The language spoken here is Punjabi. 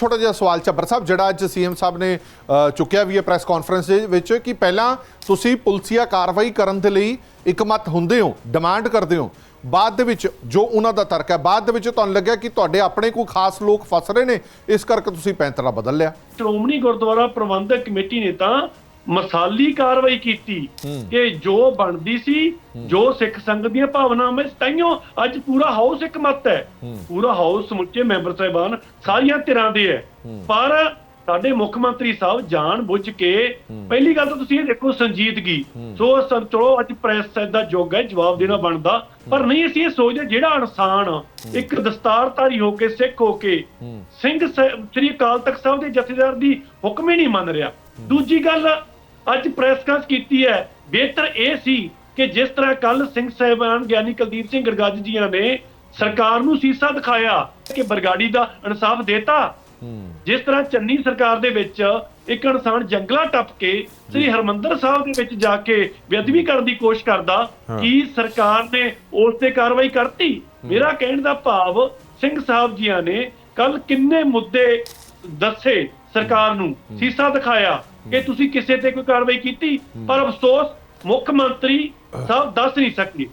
ਛੋਟਾ ਜਿਹਾ ਸਵਾਲ ਚੱਬਰ ਸਾਹਿਬ, ਜਿਹੜਾ ਅੱਜ ਸੀਐਮ ਸਾਹਿਬ ਨੇ ਚੁੱਕਿਆ ਵੀ ਹੈ ਪ੍ਰੈਸ ਕਾਨਫਰੰਸ ਦੇ ਵਿੱਚ ਕਿ ਪਹਿਲਾਂ ਤੁਸੀਂ ਪੁਲਸੀਆ ਕਾਰਵਾਈ ਕਰਨ ਦੇ ਲਈ ਇਕਮਤ ਹੁੰਦੇ ਹੋ ਡਿਮਾਂਡ ਕਰਦੇ ਹੋ। ਬਾਅਦ ਦੇ ਵਿੱਚ ਜੋ ਉਹਨਾਂ ਦਾ ਤਰਕ ਹੈ, ਬਾਅਦ ਦੇ ਵਿੱਚ ਤੁਹਾਨੂੰ ਲੱਗਿਆ ਕਿ ਤੁਹਾਡੇ ਆਪਣੇ ਕੋਈ ਖਾਸ ਲੋਕ ਫਸ ਰਹੇ ਨੇ, ਇਸ ਕਰਕੇ ਤੁਸੀਂ ਪੈਂਤਰਾ ਬਦਲ ਲਿਆ। ਸ਼੍ਰੋਮਣੀ ਗੁਰਦੁਆਰਾ ਪ੍ਰਬੰਧਕ ਕਮੇਟੀ ਨੇ ਤਾਂ ਮਸਾਲੀ ਕਾਰਵਾਈ ਕੀਤੀ ਕਿ ਜੋ ਬਣਦੀ ਸੀ ਜੋ ਸਿੱਖ ਸੰਗਤ ਦੀਆਂ ਭਾਵਨਾਵਾਂ ਤਾਈਓ ਅੱਜ ਪੂਰਾ ਹਾਊਸ ਇੱਕ ਮਤ ਹੈ। ਪੂਰਾ ਹਾਊਸ ਸਮੁੱਚੇ ਮੈਂਬਰ ਸਾਹਿਬਾਨ ਸਾਰੀਆਂ ਧਿਰਾਂ ਦੇ ਹੈ। ਪਰ ਸਾਡੇ ਮੁੱਖ ਮੰਤਰੀ ਸਾਹਿਬ ਜਾਣ ਬੁੱਝ ਕੇ ਪਹਿਲੀ ਗੱਲ ਤਾਂ ਤੁਸੀਂ ਇਹ ਦੇਖੋ ਸੰਜੀਦਗੀ ਸੋ ਸਰ ਚਲੋ ਅੱਜ ਪ੍ਰੈਸ ਦਾ ਯੁੱਗ ਹੈ ਜਵਾਬ ਦੇਣਾ ਬਣਦਾ। ਪਰ ਨਹੀਂ ਅਸੀਂ ਇਹ ਸੋਚਦੇ ਜਿਹੜਾ ਇਨਸਾਨ ਇੱਕ ਦਸਤਾਰਧਾਰੀ ਹੋ ਕੇ ਸਿੱਖ ਹੋ ਕੇ ਸਿੰਘ ਸ੍ਰੀ ਅਕਾਲ ਤਖਤ ਸਾਹਿਬ ਦੇ ਜਥੇਦਾਰ ਦੀ ਹੁਕਮ ਹੀ ਨਹੀਂ ਮੰਨ ਰਿਹਾ। ਦੂਜੀ ਗੱਲ ਅੱਜ ਪ੍ਰੈਸ ਕਾਨਫਰੰਸ ਕੀਤੀ ਹੈ। ਬਿਹਤਰ ਇਹ ਸੀ ਕਿ ਜਿਸ ਤਰ੍ਹਾਂ ਕੱਲ ਸਿੰਘ ਸਾਹਿਬਾਨ ਗਿਆਨੀ ਕੁਲਦੀਪ ਸਿੰਘ ਗਰਗੱਜ ਜੀਆਂ ਨੇ ਸਰਕਾਰ ਨੂੰ ਸੀਸਾ ਦਿਖਾਇਆ ਕਿ ਬਰਗਾੜੀ ਦਾ ਇਨਸਾਫ ਦੇਤਾ। ਜਿਸ ਤਰ੍ਹਾਂ ਚੰਨੀ ਸਰਕਾਰ ਦੇ ਵਿੱਚ ਇੱਕ ਇਨਸਾਨ ਜੰਗਲਾ ਟੱਪ ਕੇ ਸ੍ਰੀ ਹਰਮੰਦਰ ਸਾਹਿਬ ਦੇ ਵਿੱਚ ਜਾ ਕੇ ਬੇਅਦਬੀ ਕਰਨ ਦੀ ਕੋਸ਼ਿਸ਼ ਕਰਦਾ ਕੀ ਸਰਕਾਰ ਨੇ ਉਸ ਤੇ ਕਾਰਵਾਈ ਕਰਤੀ? ਮੇਰਾ ਕਹਿਣ ਦਾ ਭਾਵ ਸਿੰਘ ਸਾਹਿਬ ਜੀਆਂ ਨੇ ਕੱਲ ਕਿੰਨੇ ਮੁੱਦੇ ਦੱਸੇ ਸਰਕਾਰ ਨੂੰ ਸੀਸਾ ਦਿਖਾਇਆ। ਕਿ ਤੁਸੀਂ ਕਿਸੇ ਤੇ ਕੋਈ ਕਾਰਵਾਈ ਕੀਤੀ? ਪਰ ਅਫਸੋਸ ਮੁੱਖ ਮੰਤਰੀ ਸਾਹਿਬ ਦੱਸ ਨਹੀਂ ਸਕਦੇ